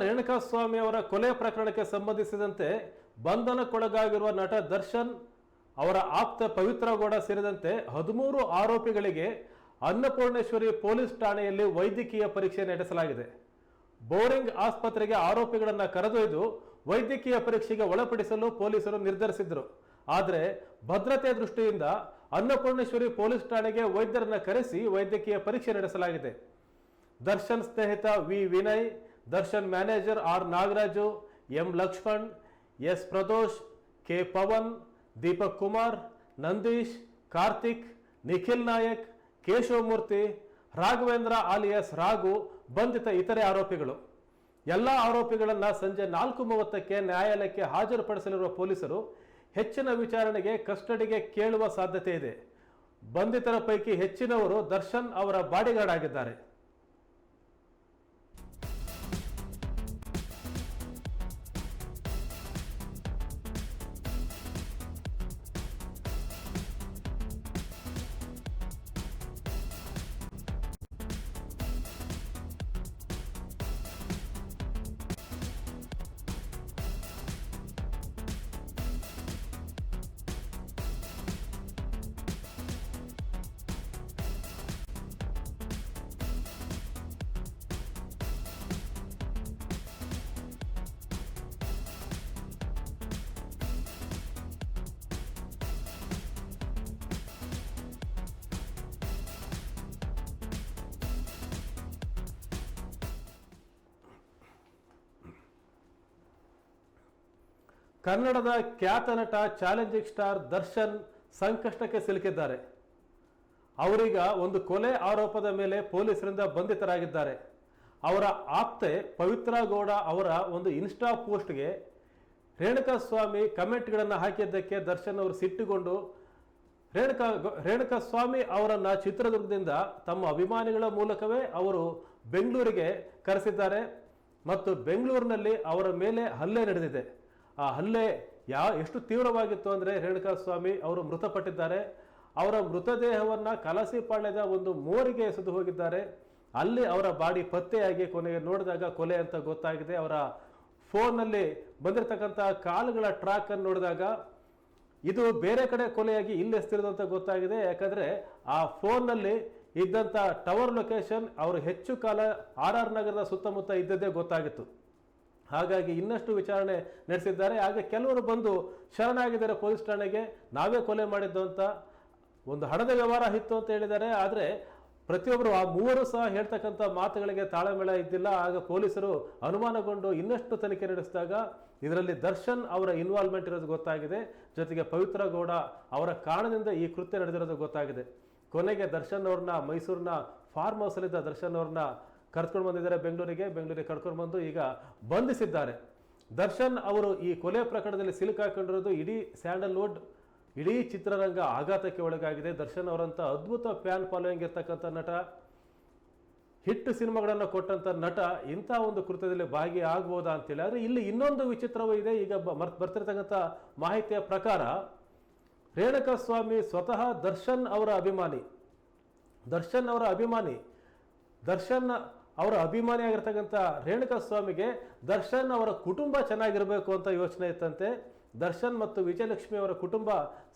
ರೇಣುಕಾಸ್ವಾಮಿ ಅವರ ಕೊಲೆ ಪ್ರಕರಣಕ್ಕೆ ಸಂಬಂಧಿಸಿದಂತೆ ಬಂಧನಕ್ಕೊಳಗಾಗಿರುವ ನಟ ದರ್ಶನ್ ಅವರ ಆಪ್ತ ಪವಿತ್ರ ಗೌಡ ಸೇರಿದಂತೆ ಹದಿಮೂರು ಆರೋಪಿಗಳಿಗೆ ಅನ್ನಪೂರ್ಣೇಶ್ವರಿ ಪೊಲೀಸ್ ಠಾಣೆಯಲ್ಲಿ ವೈದ್ಯಕೀಯ ಪರೀಕ್ಷೆ ನಡೆಸಲಾಗಿದೆ. ಬೋರಿಂಗ್ ಆಸ್ಪತ್ರೆಗೆ ಆರೋಪಿಗಳನ್ನು ಕರೆದೊಯ್ದು ವೈದ್ಯಕೀಯ ಪರೀಕ್ಷೆಗೆ ಒಳಪಡಿಸಲು ಪೊಲೀಸರು ನಿರ್ಧರಿಸಿದ್ದರು. ಆದರೆ ಭದ್ರತೆ ದೃಷ್ಟಿಯಿಂದ ಅನ್ನಪೂರ್ಣೇಶ್ವರಿ ಪೊಲೀಸ್ ಠಾಣೆಗೆ ವೈದ್ಯರನ್ನು ಕರೆಸಿ ವೈದ್ಯಕೀಯ ಪರೀಕ್ಷೆ ನಡೆಸಲಾಗಿದೆ. ದರ್ಶನ್ ಸ್ನೇಹಿತ V Vinay Darshan manager R Nagaraju, M Lakshman, S Pradosh, K Pavan, Deepak Kumar, Nandish, Karthik, Nikhil Nayak, Keshavamurthy, Raghavendra alias Raghu ಬಂಧಿತ ಇತರೆ ಆರೋಪಿಗಳು. ಎಲ್ಲ ಆರೋಪಿಗಳನ್ನು ಸಂಜೆ ನಾಲ್ಕು ಮೂವತ್ತಕ್ಕೆ ನ್ಯಾಯಾಲಯಕ್ಕೆ ಹಾಜರುಪಡಿಸಲಿರುವ ಪೊಲೀಸರು ಹೆಚ್ಚಿನ ವಿಚಾರಣೆಗೆ ಕಸ್ಟಡಿಗೆ ಕೇಳುವ ಸಾಧ್ಯತೆ ಇದೆ. ಬಂಧಿತರ ಪೈಕಿ ಹೆಚ್ಚಿನವರು ದರ್ಶನ್ ಅವರ ಬಾಡಿಗಾರ್ಡ್ ಆಗಿದ್ದಾರೆ ಕನ್ನಡದ ಖ್ಯಾತ ನಟ, ಚಾಲೆಂಜಿಂಗ್ ಸ್ಟಾರ್ ದರ್ಶನ್ ಸಂಕಷ್ಟಕ್ಕೆ ಸಿಲುಕಿದ್ದಾರೆ. ಅವರೀಗ ಒಂದು ಕೊಲೆ ಆರೋಪದ ಮೇಲೆ ಪೊಲೀಸರಿಂದ ಬಂಧಿತರಾಗಿದ್ದಾರೆ. ಅವರ ಆಪ್ತೆ ಪವಿತ್ರ ಗೌಡ ಅವರ ಒಂದು ಇನ್ಸ್ಟಾ ಪೋಸ್ಟ್ಗೆ ರೇಣುಕಾ ಸ್ವಾಮಿ ಕಮೆಂಟ್ಗಳನ್ನು ಹಾಕಿದ್ದಕ್ಕೆ ದರ್ಶನ್ ಅವರು ಸಿಟ್ಟುಕೊಂಡು ರೇಣುಕಾ ರೇಣುಕಾ ಸ್ವಾಮಿ ಅವರನ್ನು ಚಿತ್ರದುರ್ಗದಿಂದ ತಮ್ಮ ಅಭಿಮಾನಿಗಳ ಮೂಲಕವೇ ಅವರು ಬೆಂಗಳೂರಿಗೆ ಕರೆಸಿದ್ದಾರೆ ಮತ್ತು ಬೆಂಗಳೂರಿನಲ್ಲಿ ಅವರ ಮೇಲೆ ಹಲ್ಲೆ ನಡೆದಿದೆ. ಆ ಹಲ್ಲೆ ಯಾವ ಎಷ್ಟು ತೀವ್ರವಾಗಿತ್ತು ಅಂದರೆ ರೇಣುಕಾ ಸ್ವಾಮಿ ಅವರು ಮೃತಪಟ್ಟಿದ್ದಾರೆ. ಅವರ ಮೃತದೇಹವನ್ನು ಕಲಸಿಪಾಳ್ಯದ ಒಂದು ಮೋರಿಗೆ ಎಸೆದು ಹೋಗಿದ್ದಾರೆ. ಅಲ್ಲಿ ಅವರ ಬಾಡಿ ಪತ್ತೆಯಾಗಿ ಕೊನೆಗೆ ನೋಡಿದಾಗ ಕೊಲೆ ಅಂತ ಗೊತ್ತಾಗಿದೆ. ಅವರ ಫೋನ್ನಲ್ಲಿ ಬಂದಿರತಕ್ಕಂಥ ಕಾಲುಗಳ ಟ್ರ್ಯಾಕ್ ಅನ್ನು ನೋಡಿದಾಗ ಇದು ಬೇರೆ ಕಡೆ ಕೊಲೆಯಾಗಿ ಇಲ್ಲಿ ಅಂತ ಗೊತ್ತಾಗಿದೆ. ಯಾಕಂದರೆ ಆ ಫೋನ್ನಲ್ಲಿ ಇದ್ದಂಥ ಟವರ್ ಲೊಕೇಶನ್ ಅವರು ಹೆಚ್ಚು ಕಾಲ ಆರ್ ಆರ್ ನಗರದ ಸುತ್ತಮುತ್ತ ಇದ್ದದ್ದೇ ಗೊತ್ತಾಗಿತ್ತು. ಹಾಗಾಗಿ ಇನ್ನಷ್ಟು ವಿಚಾರಣೆ ನಡೆಸಿದ್ದಾರೆ. ಹಾಗೆ ಕೆಲವರು ಬಂದು ಶರಣಾಗಿದ್ದಾರೆ ಪೊಲೀಸ್ ಠಾಣೆಗೆ. ನಾವೇ ಕೊಲೆ ಮಾಡಿದ್ದು ಅಂತ ಒಂದು ಹಣದ ವ್ಯವಹಾರ ಇತ್ತು ಅಂತ ಹೇಳಿದ್ದಾರೆ. ಆದರೆ ಪ್ರತಿಯೊಬ್ಬರು ಆ ಮೂವರು ಸಹ ಹೇಳ್ತಕ್ಕಂಥ ಮಾತುಗಳಿಗೆ ತಾಳಮೇಳ ಇದ್ದಿಲ್ಲ. ಆಗ ಪೊಲೀಸರು ಅನುಮಾನಗೊಂಡು ಇನ್ನಷ್ಟು ತನಿಖೆ ನಡೆಸಿದಾಗ ಇದರಲ್ಲಿ ದರ್ಶನ್ ಅವರ ಇನ್ವಾಲ್ವ್ಮೆಂಟ್ ಇರೋದು ಗೊತ್ತಾಗಿದೆ. ಜೊತೆಗೆ ಪವಿತ್ರ ಗೌಡ ಅವರ ಕಾರಣದಿಂದ ಈ ಕೃತ್ಯ ನಡೆದಿರೋದು ಗೊತ್ತಾಗಿದೆ. ಕೊನೆಗೆ ದರ್ಶನ್ ಅವ್ರನ್ನ ಮೈಸೂರಿನ ಫಾರ್ಮ್ ಹೌಸಲ್ಲಿದ್ದ ದರ್ಶನ್ ಅವ್ರನ್ನ ಕರ್ಕೊಂಡು ಬಂದಿದ್ದಾರೆ ಬೆಂಗಳೂರಿಗೆ ಬೆಂಗಳೂರಿಗೆ ಕರ್ಕೊಂಡು ಬಂದು ಈಗ ಬಂಧಿಸಿದ್ದಾರೆ. ದರ್ಶನ್ ಅವರು ಈ ಕೊಲೆ ಪ್ರಕರಣದಲ್ಲಿ ಸಿಲುಕಾಕೊಂಡಿರೋದು ಇಡೀ ಸ್ಯಾಂಡಲ್ವುಡ್ ಇಡೀ ಚಿತ್ರರಂಗ ಆಘಾತಕ್ಕೆ ಒಳಗಾಗಿದೆ. ದರ್ಶನ್ ಅವರಂಥ ಅದ್ಭುತ ಫ್ಯಾನ್ ಫಾಲೋಯಿಂಗ್ ಇರ್ತಕ್ಕಂಥ ನಟ. ಹಿಟ್ ಸಿನಿಮಾಗಳನ್ನು ಕೊಟ್ಟಂಥ ನಟ, ಇಂಥ ಒಂದು ಕೃತ್ಯದಲ್ಲಿ ಭಾಗಿಯಾಗ್ಬೋದಾ ಅಂತೇಳಿ. ಆದರೆ ಇಲ್ಲಿ ಇನ್ನೊಂದು ವಿಚಿತ್ರವೂ ಇದೆ. ಈಗ ಬರ್ತಿರ್ತಕ್ಕಂಥ ಮಾಹಿತಿಯ ಪ್ರಕಾರ ರೇಣುಕಾ ಸ್ವಾಮಿ ಸ್ವತಃ ದರ್ಶನ್ ಅವರ ಅಭಿಮಾನಿ. ದರ್ಶನ್ ಅವರ ಅಭಿಮಾನಿ. ದರ್ಶನ್ ಅವರ ಅಭಿಮಾನಿಯಾಗಿರ್ತಕ್ಕಂಥ ರೇಣುಕಾ ಸ್ವಾಮಿಗೆ ದರ್ಶನ್ ಅವರ ಕುಟುಂಬ ಚೆನ್ನಾಗಿರಬೇಕು ಅಂತ ಯೋಚನೆ ಇತ್ತಂತೆ. ದರ್ಶನ್ ಮತ್ತು ವಿಜಯಲಕ್ಷ್ಮಿ ಅವರ ಕುಟುಂಬ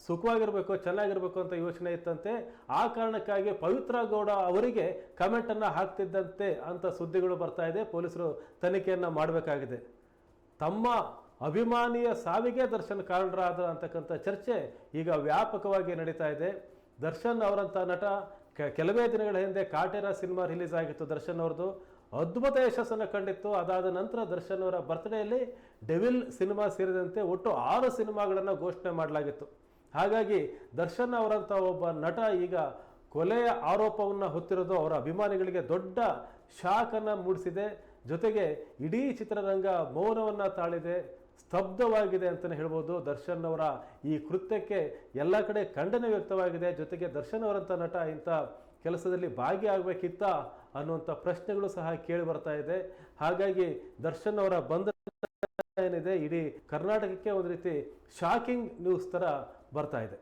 ಸುಖವಾಗಿರಬೇಕು, ಚೆನ್ನಾಗಿರಬೇಕು ಅಂತ ಯೋಚನೆ ಇತ್ತಂತೆ. ಆ ಕಾರಣಕ್ಕಾಗಿ ಪವಿತ್ರ ಗೌಡ ಅವರಿಗೆ ಕಮೆಂಟನ್ನು ಹಾಕ್ತಿದ್ದಂತೆ ಅಂತ ಸುದ್ದಿಗಳು ಬರ್ತಾ ಇದೆ. ಪೊಲೀಸರು ತನಿಖೆಯನ್ನು ಮಾಡಬೇಕಾಗಿದೆ. ತಮ್ಮ ಅಭಿಮಾನಿಯ ಸಾವಿಗೆ ದರ್ಶನ್ ಕಾರಣರಾದ ಅಂತಕ್ಕಂಥ ಚರ್ಚೆ ಈಗ ವ್ಯಾಪಕವಾಗಿ ನಡೀತಾ ಇದೆ. ದರ್ಶನ್ ಅವರಂಥ ನಟ ಕೆಲವೇ ದಿನಗಳ ಹಿಂದೆ ಕಾಟೇರ ಸಿನಿಮಾ ರಿಲೀಸ್ ಆಗಿತ್ತು ದರ್ಶನ್ ಅವ್ರದ್ದು. ಅದ್ಭುತ ಯಶಸ್ಸನ್ನು ಕಂಡಿತ್ತು. ಅದಾದ ನಂತರ ದರ್ಶನ್ ಅವರ ಬರ್ತ್ಡೇಯಲ್ಲಿ ಡೆವಿಲ್ ಸಿನಿಮಾ ಸೇರಿದಂತೆ ಒಟ್ಟು ಆರು ಸಿನಿಮಾಗಳನ್ನು ಘೋಷಣೆ ಮಾಡಲಾಗಿತ್ತು. ಹಾಗಾಗಿ ದರ್ಶನ್ ಅವರಂಥ ಒಬ್ಬ ನಟ ಈಗ ಕೊಲೆಯ ಆರೋಪವನ್ನು ಹೊತ್ತಿರೋದು ಅವರ ಅಭಿಮಾನಿಗಳಿಗೆ ದೊಡ್ಡ ಶಾಕನ್ನು ಮೂಡಿಸಿದೆ. ಜೊತೆಗೆ ಇಡೀ ಚಿತ್ರರಂಗ ಮೌನವನ್ನು ತಾಳಿದೆ. ಸ್ತಬ್ಧವಾಗಿದೆ ಅಂತಲೇ ಹೇಳ್ಬೋದು. ದರ್ಶನ್ ಅವರ ಈ ಕೃತ್ಯಕ್ಕೆ ಎಲ್ಲ ಕಡೆ ಖಂಡನೆ ವ್ಯಕ್ತವಾಗಿದೆ. ಜೊತೆಗೆ ದರ್ಶನ್ ಅವರಂಥ ನಟ ಇಂಥ ಕೆಲಸದಲ್ಲಿ ಭಾಗಿಯಾಗಬೇಕಿತ್ತ ಅನ್ನುವಂಥ ಪ್ರಶ್ನೆಗಳು ಸಹ ಕೇಳಿ ಬರ್ತಾ ಇದೆ. ಹಾಗಾಗಿ ದರ್ಶನ್ ಅವರ ಬಂದ ಏನಿದೆ, ಇಡೀ ಕರ್ನಾಟಕಕ್ಕೆ ಒಂದು ರೀತಿ ಶಾಕಿಂಗ್ ನ್ಯೂಸ್ ಥರ ಬರ್ತಾ ಇದೆ.